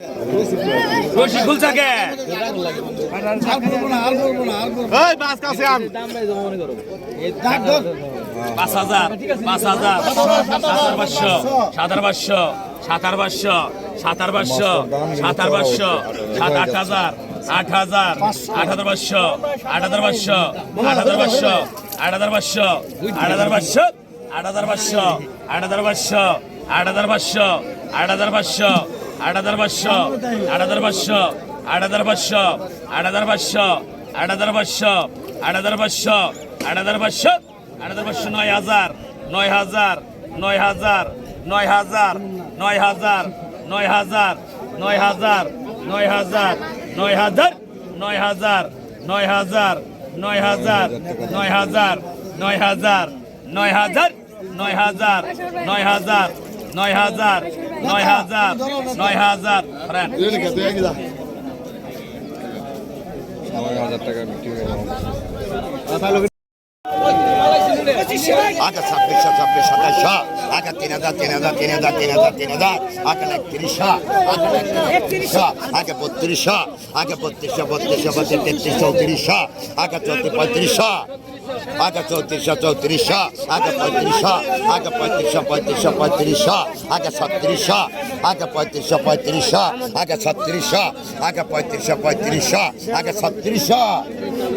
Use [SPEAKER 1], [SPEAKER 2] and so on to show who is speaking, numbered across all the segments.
[SPEAKER 1] রশি খুলছাকে
[SPEAKER 2] এই মাছ কাছে আন।
[SPEAKER 1] পাঁচ হাজার পাঁচ হাজার। সাতার পাঁচশো সাতার পাঁচশো সাতার পাঁচশো সাতার পাঁচশো সাতার পাঁচশো সাত আট হাজার আট হাজার আট হাজার পাঁচশো আট হাজার পাঁচশো আট হাজার পাঁচশো আট হাজার পাঁচশো আট হাজার পাঁচশো আট হাজার পাঁচশো আট হাজার পাঁচশো আট হাজার পাঁচশো আট হাজার পাঁচশো আট হাজার পাঁচশো আট হাজার পাঁচশো আট হাজার পাঁচশো আট হাজার পাঁচশো আট হাজার পাঁচশো আট হাজার আট হাজার নয় হাজার নয় হাজার নয় হাজার নয় হাজার নয় হাজার নয় হাজার নয় হাজার নয় হাজার নয় হাজার নয় হাজার নয় হাজার নয় হাজার নয় হাজার নয় হাজার নয় হাজার নয় হাজার নয় হাজার নয় হাজার নয় হাজার নয় হাজার ফ্রেন্ড
[SPEAKER 2] আগে ছাব্বিশশো ছাব্বিশ সাতাশশো আগে তিন হাজার তিন হাজার তিন হাজার তিন হাজার তিন হাজার আগে একত্রিশশো আগে একত্রিশশো আগে বত্রিশশো আগে বত্রিশশো বত্রিশশো বত্রিশ তেত্রিশ চৌত্রিশশো আগে চৌত্রিশ পঁয়ত্রিশশো আগে চৌত্রিশশো চৌত্রিশশো আগে পঁয়ত্রিশশো আগে পঁয়ত্রিশশো পঁয়ত্রিশশো পঁয়ত্রিশশো আগে ছত্রিশশো আগে পঁয়ত্রিশশো পঁয়ত্রিশশো আগে ছত্রিশশো আগে পঁয়ত্রিশশো পঁয়ত্রিশশো আগে ছত্রিশশো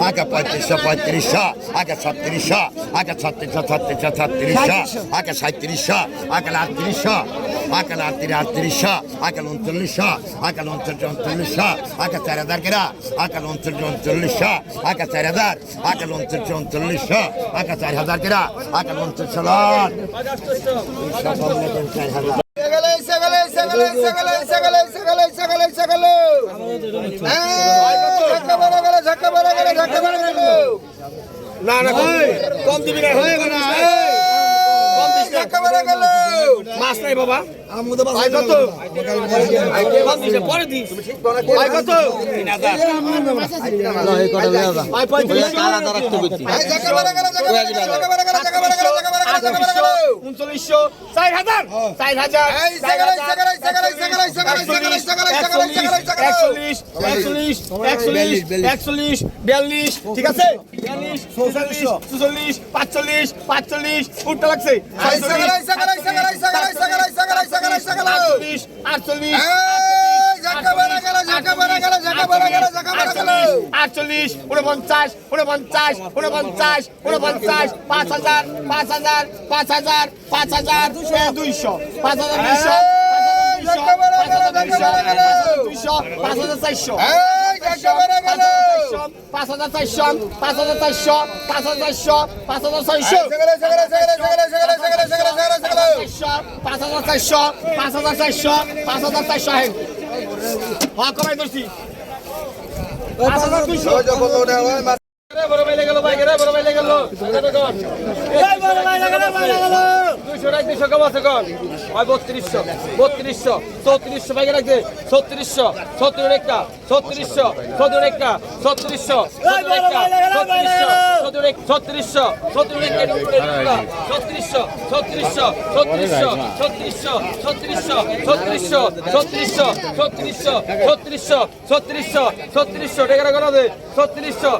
[SPEAKER 2] আগে পঁয়ত্রিশশো পঁয়ত্রিশশো আগে ছত্রিশশো আগে ছত্রিশশো ছত্রিশশো ছত্রিশশো আগে সাঁত্রিশশো আগে আটত্রিশশো আগে আটত্রিশ আটত্রিশশো আগে উনচল্লিশশো আগে উনচল্লিশ উনচল্লিশশো আগে চার হাজার কেরা আগে উনচল্লিশ উনচল্লিশশো আগে চার হাজার আগে উনচল্লিশ উনচল্লিশশো আগে চার হাজার কেরা আগে উনচল্লিশ চার হাজার।
[SPEAKER 3] না না কম দিবি না হয়ে গেল মাছ নাই বাবা। পরে দিস। কত?
[SPEAKER 4] উনচল্লিশশো চার হাজার চার হাজার ঠিক আছে? বিয়াল্লিশ চৌচল্লিশ চুচল্লিশ পাঁচচল্লিশ পাঁচচল্লিশ উঠতে লাগছে। আটচল্লিশ উনপঞ্চাশ উনপঞ্চাশ উনপঞ্চাশ উনপঞ্চাশ পাঁচ হাজার পাঁচ হাজার পাঁচ হাজার পাঁচ হাজার দুইশো পাঁচ হাজার দুইশো দুইশো পাঁচ হাজার চারশো
[SPEAKER 3] গেলে
[SPEAKER 4] পাঁচ হাজার চারশো পাঁচ হাজার চারশো পাঁচ হাজার চারশো পাঁচ হাজার চারশো
[SPEAKER 3] সেগলে সেগলে সেগলে
[SPEAKER 4] পাঁচ হাজার চারশো পাঁচ হাজার চারশো পাঁচ হাজার চারশো হ্যাঁ কমাই ধরছি পাঁচ হাজার দুইশো হয় বত্রিশশো বত্রিশশো চৌত্রিশশো ভাই রাখছে ছত্রিশশো সত্তর একটা ছত্রিশশো সত্তর একটা ছত্রিশশো ছত্রিশশো একটা ছত্রিশশো ছত্রিশশো ছত্রিশশো ছত্রিশশো ছত্রিশশো ছত্রিশশো ছত্রিশশো ছত্রিশশো ছত্রিশশো ছত্রিশশো ছত্রিশশো টাকা করা দে ছত্রিশশো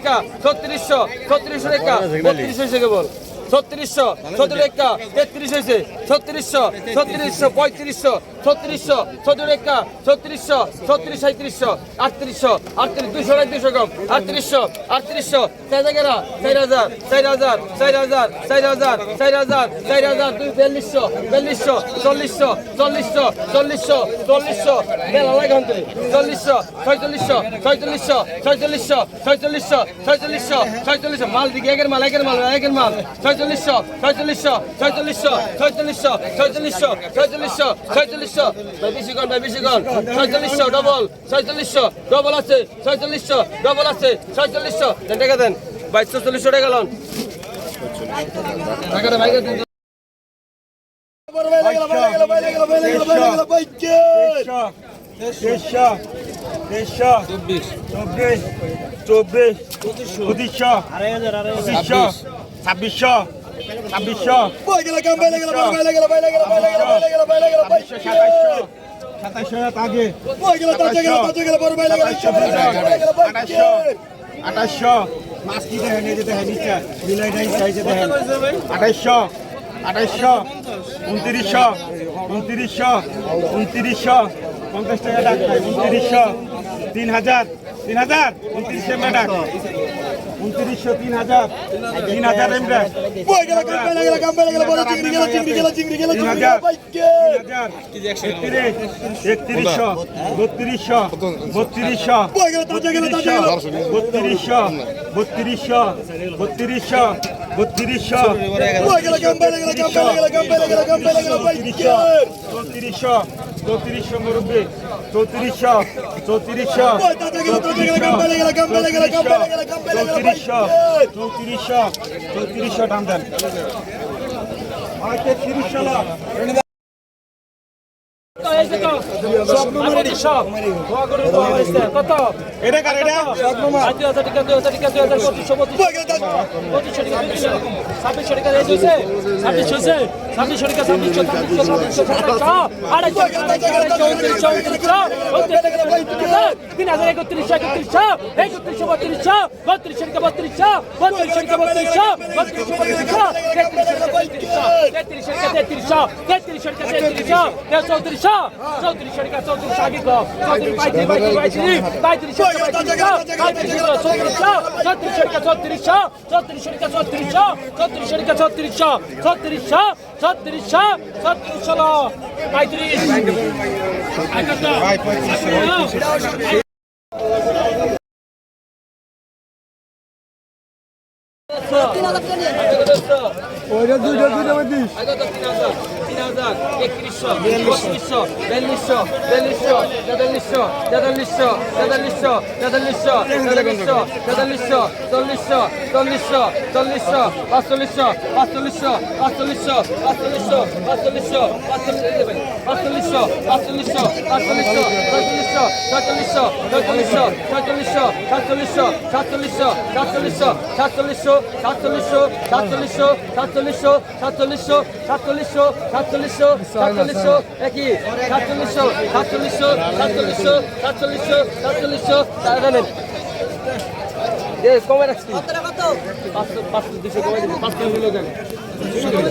[SPEAKER 4] রেখা ছত্রিশশো ছত্রিশশো একা বত্রিশশো কেবল ছত্রিশশো সত্তর একটা, তেত্রিশ হয়েছে। ছত্রিশশো ছত্রিশশো, পঁয়ত্রিশশো, ছত্রিশশো সত্তর একটা, ছত্রিশশো, ছত্রিশ সাঁত্রিশশো আটত্রিশশো, আটত্রিশ দুশো এক দুশো কম। আটত্রিশশো আটত্রিশশো, চার হাজার চার হাজার চার হাজার চার হাজার চার হাজার চার হাজার চার হাজার, দুই বিয়াল্লিশশো বিয়াল্লিশশো, চল্লিশশো চল্লিশশো চল্লিশশো চল্লিশশো মেলা লাগে অন্তরে চল্লিশশো, ছয়চল্লিশশো ছয়চল্লিশশো ছয়চল্লিশশো ছয়চল্লিশশো ছয়চল্লিশশো ছয়চল্লিশশো, মাল দিকে, একের মাল একের মাল একের মাল ছয়চল্লিশশো ছয়চল্লিশশো ছয়চল্লিশশো ছয়চল্লিশশো ছয়চল্লিশশো ছয়চল্লিশশো ছয়চল্লিশশো ভাই বেশি ছয়চল্লিশশো ডবল ছয়চল্লিশশো ডবল আছে ছয়চল্লিশশো ডবল আছে ছয়চল্লিশশো টাকা দেন বাইশ চল্লিশশো টাকা লোন টাকা ভাইকে দিন।
[SPEAKER 5] চব্বিশ চব্বিশ চব্বিশ পঁচিশশো পঁচিশশো ছাব্বিশশো ছাব্বিশশো ছাব্বিশশো আঠাশশো মাছ কি দেখেন এই যে দেখেন নিচে বিলাই ডাইস চাইছে দেখেন আঠাশশো আঠাইশশো, উনত্রিশশো উনত্রিশশো উনত্রিশশো, পঞ্চাশ টাকা ডাক, উনত্রিশশো, তিন হাজার তিন হাজার, উনত্রিশশো টাকা উনত্রিশশো তিন হাজার তিন হাজার এমরা একত্রিশশো বত্রিশশো বত্রিশশো বত্রিশশো বত্রিশশো বত্রিশশো বত্রিশশো
[SPEAKER 3] চৌত্রিশশো
[SPEAKER 5] চৌত্রিশশো চৌত্রিশশো মুরব্বী চৌত্রিশশো চৌত্রিশশো চৌত্রিশশো চৌত্রিশশো চৌত্রিশশো টান দেন। তিরিশশো
[SPEAKER 4] কত
[SPEAKER 5] এটা কার এটা
[SPEAKER 4] দুই হাজার টাকা দুই হাজার টাকা দুই হাজার পঁচিশশো পঁচিশশো টাকা ছাব্বিশশো টাকা এই হয়েছে ছাব্বিশশো হয়েছে ছাব্বিশশো টাকা ছাব্বিশশো ছাব্বিশশো ছাব্বিশশো আড়াইশো তিন হাজার একত্রিশশো একত্রিশশো একত্রিশশো বত্রিশশো বত্রিশশো টাকা বত্রিশশো বত্রিশশো টাকা বত্রিশশো বত্রিশশো বত্রিশশো তেত্রিশশো টাকা তেত্রিশশো তেত্রিশশো টাকা তেত্রিশশো চৌত্রিশশো চৌত্রিশ টাকা চৌত্রিশ আগে কম চৌত্রিশ বাইত্রিশ বাইত্রিশ বাইত্রিশ চৌত্রিশ টাকা চৌত্রিশশো চৌত্রিশ টাকা চৌত্রিশশো চৌত্রিশ টাকা চৌত্রিশশো চৌত্রিশশো চৌত্রিশশো চৌত্রিশশো বাইত্রিশ
[SPEAKER 3] ওইটা দুইটা দুইটা মধ্যে
[SPEAKER 4] তিন হাজার একত্রিশশো বত্রিশশো বিয়াল্লিশশো বিয়াল্লিশশো তেতাল্লিশশো তেতাল্লিশশো তেতাল্লিশশো তেতাল্লিশশো তেতাল্লিশশো তেতাল্লিশশো চল্লিশশো চল্লিশশো চল্লিশশো পাঁচচল্লিশশো পাঁচচল্লিশশো পাঁচচল্লিশশো পাঁচচল্লিশশো পাঁচচল্লিশশো পাঁচচল্লিশশো পাঁচচল্লিশশো পাঁচচল্লিশশো পাঁচচল্লিশশো ছয়চল্লিশশো ছয়চল্লিশশো ছয়চল্লিশশো সাতচল্লিশশো সাতচল্লিশশো সাতচল্লিশশো সাতচল্লিশশো সাতচল্লিশশো সাতচল্লিশশো সাতচল্লিশশো সাতচল্লিশশো সাতচল্লিশশো সাতচল্লিশশো সাতচল্লিশশো একই সাতচল্লিশশো সাতচল্লিশশো সাতচল্লিশশো সাতচল্লিশশো সাতচল্লিশশো জানেন এ কমে রাখছি পাঁচশো পাঁচশো দুশো কমে দিবি পাঁচশো কেন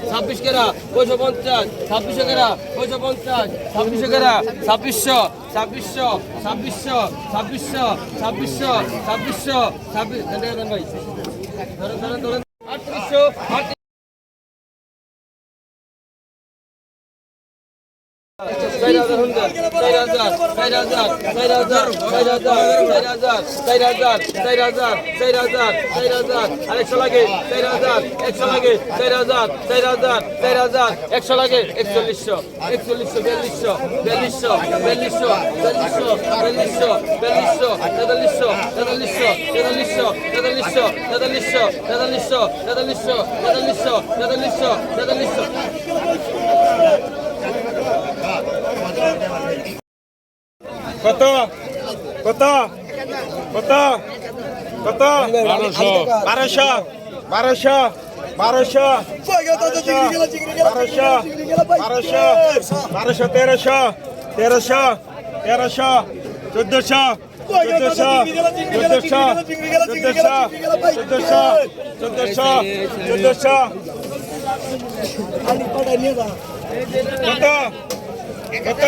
[SPEAKER 4] ছাব্বিশ কেরা পয়সা পঞ্চাশ ছাব্বিশশো কেরা পয়সা পঞ্চাশ ছাব্বিশশো কেরা ছাব্বিশশো ছাব্বিশশো ছাব্বিশশো ছাব্বিশশো ছাব্বিশশো ছাব্বিশশো ছাব্বিশ ভাই। ধরেন ধরেন ধরেন আটত্রিশশো আরেকশো লাগে চার হাজার একশো লাগে চার হাজার চার হাজার চার হাজার একশো লাগে একচল্লিশশো একচল্লিশশো বিয়াল্লিশশো বিয়াল্লিশশো বিয়াল্লিশশো বিয়াল্লিশশো বিয়াল্লিশশো বিয়াল্লিশশো তেতাল্লিশশো তেতাল্লিশশো তেতাল্লিশশো তেতাল্লিশশো তেতাল্লিশশো তেতাল্লিশশো তেতাল্লিশশো তেতাল্লিশশো তেতাল্লিশশো
[SPEAKER 5] কত? কত? কত? কত? বারোশো। বারোশো। বারোশো। বারোশো। বারোশো। বারোশো। বারোশো তেরোশো। তেরোশো। তেরোশো। চোদ্দশো। চোদ্দশো। চোদ্দশো। চোদ্দশো। চোদ্দশো। চোদ্দশো। চোদ্দশো। কত? কত?